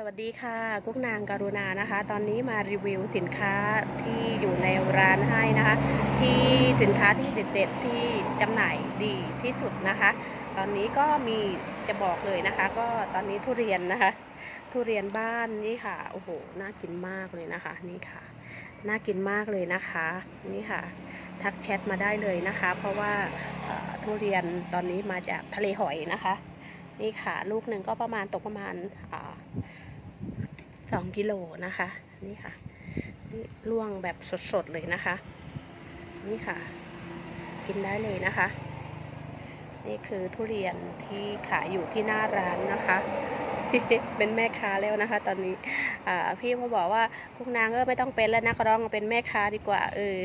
สวัสดีค่ะ กุ๊กนางการุณานะคะ ตอนนี้มารีวิวสินค้าที่อยู่ในร้านให้นะคะ ที่สินค้าที่เด็ดๆที่จำหน่ายดีที่สุดนะคะ ตอนนี้ก็มีจะบอกเลยนะคะ ก็ตอนนี้ทุเรียนนะคะ ทุเรียนบ้านนี่ค่ะโอ้โหน่ากินมากเลยนะคะนี่ค่ะน่ากินมากเลยนะคะนี่ค่ะ ทักแชทมาได้เลยนะคะ เพราะว่าทุเรียนตอนนี้มาจากทะเลหอยนะคะ นี่ค่ะ ลูกหนึ่งก็ประมาณตกประมาณอ่า สองกิโลนะคะ นี่ค่ะนี่ล่วงแบบสดๆเลยนะคะ นี่ค่ะ กินได้เลยนะคะ นี่คือทุเรียนที่ขายอยู่ที่หน้าร้านนะคะ เป็นแม่ค้าแล้วนะคะ ตอนนี้พี่เขาบอกว่าพวกนางเออไม่ต้องเป็นแล้วนะก็ร้องเป็นแม่ค้าดีกว่า เออ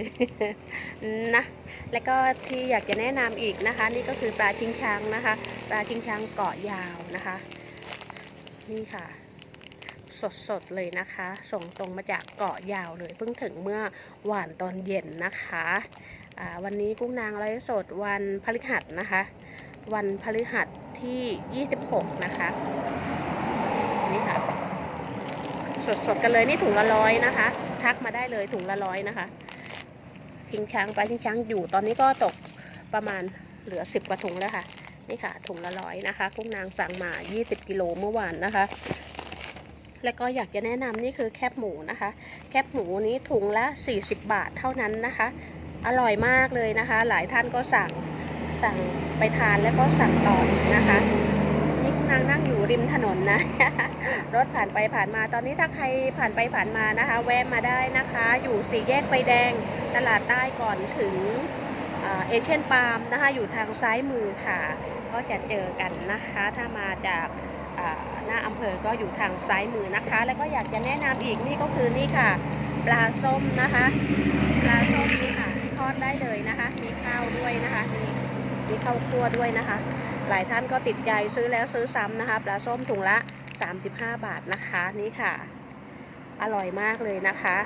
นะแล้วก็ที่อยากจะแนะนำอีกนะคะ นี่ก็คือปลาชิงช้างนะคะ ปลาชิงช้างเกาะยาวนะคะ นี่ค่ะ สดๆเลยนะคะ ส่งตรงมาจากเกาะยาวเลย เพิ่งถึงเมื่อวานตอนเย็นนะคะวันนี้กุ้งนางไลฟ์สดวันพฤหัสนะคะ วันพฤหัสที่ 26 นะคะ นี่ค่ะ สดๆกันเลยนี่ถุงละร้อยนะคะ ทักมาได้เลยถุงละร้อยนะคะ ชิงช้างไปชิงช้างอยู่ตอนนี้ก็ตกประมาณเหลือ 10 กว่าถุงแล้วค่ะ นี่ค่ะ ถุงละร้อยนะคะกุ้งนางสั่งมา 20 กิโลเมื่อวานนะคะ แล้วก็อยากจะแนะนำนี่คือแคบหมูนะคะ แคบหมูนี้ถุงละ 40 บาทเท่านั้นนะคะ อร่อยมากเลยนะคะ หลายท่านก็สั่งสั่งไปทานแล้วก็สั่งต่ออีกนะคะนี่คุณนางนั่งอยู่ริมถนนนะ รถผ่านไปผ่านมาตอนนี้ถ้าใครผ่านไปผ่านมานะคะ แวะมาได้นะคะ อยู่สี่แยกไฟแดงตลาดใต้ก่อนถึงเอเชียนปาล์มนะคะ อยู่ทางซ้ายมือค่ะ ก็จะเจอกันนะคะ ถ้ามาจาก หน้าอำเภอก็อยู่ทางซ้ายมือนะคะ แล้วก็อยากจะแนะนำอีกนี่ก็คือนี่ค่ะ ปลาส้มนะคะ ปลาส้มนี่ค่ะทอดได้เลยนะคะ มีข้าวด้วยนะคะมีมีข้าวคั่วด้วยนะคะ หลายท่านก็ติดใจซื้อแล้วซื้อซ้ำนะคะ ปลาส้มถุงละ 35 บาทนะคะนี่ค่ะ อร่อยมากเลยนะคะ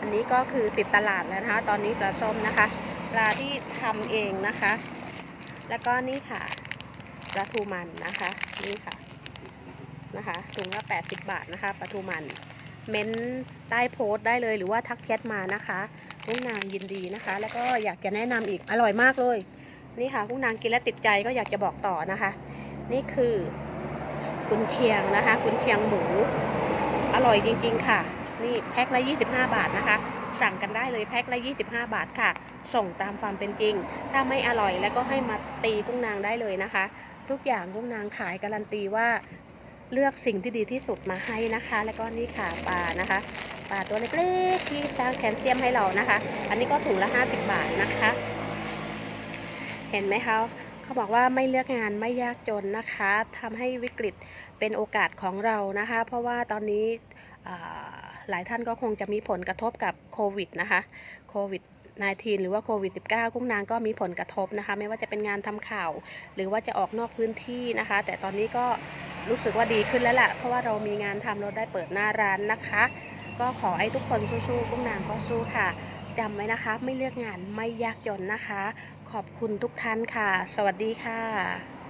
อันนี้ก็คือติดตลาดแล้วนะคะ ตอนนี้ปลาส้มนะคะ ปลาที่ทำเองนะคะ แล้วก็นี่ค่ะปลาทูมันนะคะ นี่ค่ะ นะคะถุงละ80 บาทนะคะปลาทูมันเม้นใต้โพสต์ได้เลยหรือว่าทักแชทมานะคะกุ้งนางยินดีนะคะ แล้วก็อยากจะแนะนำอีกอร่อยมากเลย นี่ค่ะกุ้งนางกินแล้วติดใจก็อยากจะบอกต่อนะคะ นี่คือกุนเชียงนะคะ กุนเชียงหมู อร่อยจริง ๆ ค่ะ นี่แพ็คละ 25 บาทนะคะ สั่งกันได้เลยแพ็คละ 25 บาทค่ะ ส่งตามความเป็นจริง ถ้าไม่อร่อยแล้วก็ให้มาตีกุ้งนางได้เลยนะคะ ทุกอย่างกุ้งนางขายการันตีว่า เลือกสิ่งที่ดีที่สุดมาให้นะคะ แล้วก็นี่ค่ะปลานะคะปลาตัวเล็กๆที่สร้างแคลเซียมให้เรานะคะ อันนี้ก็ถุงละ 50 บาทนะคะ เห็นไหมคะเขาบอกว่าไม่เลือกงานไม่ยากจนนะคะทำให้วิกฤตเป็นโอกาสของเรานะคะ เพราะว่าตอนนี้หลายท่านก็คงจะมีผลกระทบกับโควิดนะคะโควิด19หรือว่าโควิด -19 กุ้งนางก็มีผลกระทบนะคะ ไม่ว่าจะเป็นงานทำข่าว หรือว่าจะออกนอกพื้นที่นะคะ แต่ตอนนี้ก็ รู้สึกว่าดีขึ้นแล้วล่ะ เพราะว่าเรามีงานทำเราได้เปิดหน้าร้านนะคะ ก็ขอให้ทุกคนสู้ๆกุ้งนางก็สู้ค่ะจำไว้นะคะ ไม่เลือกงานไม่ยากจนนะคะ ขอบคุณทุกท่านค่ะ สวัสดีค่ะ